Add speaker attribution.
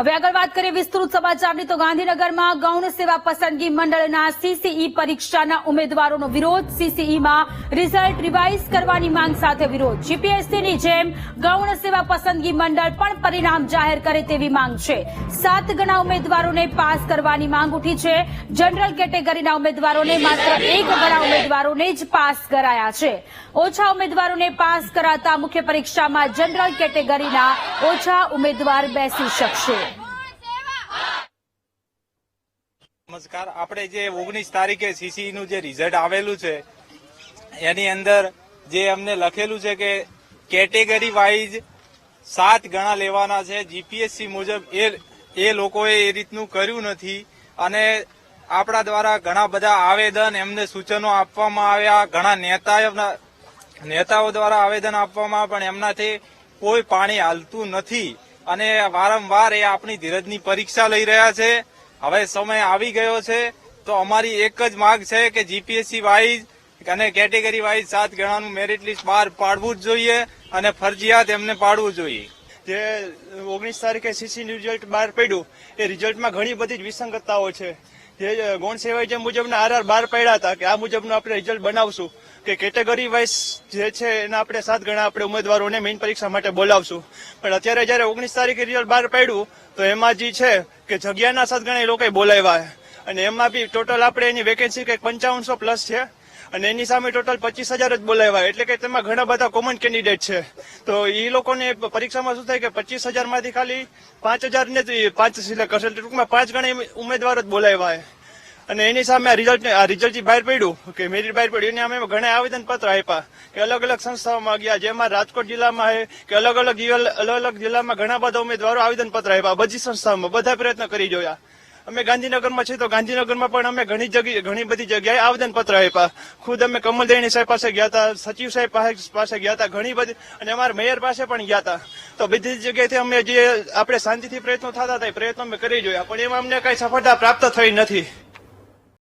Speaker 1: હવે આગળ વાત કરીએ વિસ્તૃત સમાચારની, તો ગાંધીનગરમાં ગૌણ સેવા પસંદગી મંડળના સીસીઈ પરીક્ષાના ઉમેદવારોનો વિરોધ. સીસીઈમાં રિઝલ્ટ રિવાઇઝ કરવાની માંગ સાથે વિરોધ. જીપીએસસીની જેમ ગૌણ સેવા પસંદગી મંડળ પણ પરિણામ જાહેર કરે તેવી માંગ છે. સાત ગણા ઉમેદવારોને પાસ કરવાની માંગ ઉઠી છે. જનરલ કેટેગરીના ઉમેદવારોને માત્ર એક ગણા ઉમેદવારોને જ પાસ કરાયા છે. ઓછા ઉમેદવારોને પાસ કરાતા મુખ્ય પરીક્ષામાં જનરલ કેટેગરીના ઓછા ઉમેદવાર બેસી શકશે.
Speaker 2: નમસ્કાર. આપણે જે ઓગણીસ તારીખે સીસી નું જે રિઝલ્ટ આવેલું છે, એની અંદર જે અમને લખેલું છે કે કેટેગરી વાઇઝ સાત ગણા લેવાના છે. જીપીએસસી મુજબ એ એ લોકોએ એ રીતનું કર્યું નથી. અને આપણા દ્વારા ઘણા બધા આવેદન એમને સૂચનો આપવામાં આવ્યા. ઘણા નેતાઓના નેતાઓ દ્વારા આવેદન આપવામાં પણ એમનાથી કોઈ પાણી હાલતું નથી. અને વારંવાર એ આપણી ધીરજની પરીક્ષા લઈ રહ્યા છે. હવે સમય આવી ગયો છે, તો અમારી એક જ માંગ છે કે જીપીએસસી વાઇઝ અને કેટેગરી વાઇઝ સાત ગણાનું મેરિટ લિસ્ટ બહાર પાડવું જ જોઈએ અને ફરજિયાત એમને પાડવું જોઈએ.
Speaker 3: જે ઓગણીસ તારીખે સીસી રિઝલ્ટ બહાર પડ્યું, એ રિઝલ્ટમાં ઘણી બધી જ વિસંગતતાઓ છે. જે ગૌણ સેવાય જે મુજબના આરઆર બહાર પડ્યા હતા, કે આ મુજબનું આપણે રિઝલ્ટ બનાવશું, કે કેટેગરી વાઇઝ જે છે એના આપણે સાત ગણા આપણે ઉમેદવારોને મેઇન પરીક્ષા માટે બોલાવશું. પણ અત્યારે જયારે ઓગણીસ તારીખે રિઝલ્ટ બહાર પડ્યું, તો એમાં જે છે કે જગ્યાના સાત ગણા એ લોકોએ બોલાવ્યા. અને એમાં બી ટોટલ આપણે એની વેકેન્સી કંઈક પંચાવનસો પ્લસ છે. અને એની સામે ટોટલ પચીસ હજાર જ બોલાવ્યા. એટલે કે તેમાં ઘણા બધા કોમન કેન્ડિડેટ છે. તો એ લોકોને પરીક્ષામાં શું થાય કે પચીસ હજારમાંથી ખાલી પાંચ હજાર ને પાંચ સિલેક્ટ કરશે. ટૂંકમાં પાંચ ગણા ઉમેદવાર જ બોલાવ્યા અને એની સામે આ રિઝલ્ટ આ રિઝલ્ટ બહાર પડ્યું, કે મેરિટ બહાર પડ્યું. એની અમે ઘણા આવેદન પત્ર આપ્યા કે અલગ અલગ સંસ્થાઓમાં ગયા. જેમાં રાજકોટ જિલ્લામાં છે કે અલગ અલગ અલગ અલગ જિલ્લામાં ઘણા બધા ઉમેદવારો આવેદન પત્ર આપ્યા. બધી સંસ્થાઓમાં બધા પ્રયત્ન કરી જોયા. અમે ગાંધીનગરમાં છીએ તો ગાંધીનગરમાં પણ અમે ઘણી જગ્યાએ ઘણી બધી જગ્યાએ આવેદન પત્ર આપ્યા. ખુદ અમે કમલદેણી સાહેબ પાસે ગયા હતા, સચિવ સાહેબ પાસે ગયા હતા, ઘણી બધી અને અમારા મેયર પાસે પણ ગયા હતા. તો બધી જગ્યાએથી અમે જે આપણે શાંતિથી પ્રયત્નો થતા હતા, એ પ્રયત્નો અમે કરી જોયા. પણ એમાં અમને કઈ સફળતા પ્રાપ્ત થઈ નથી.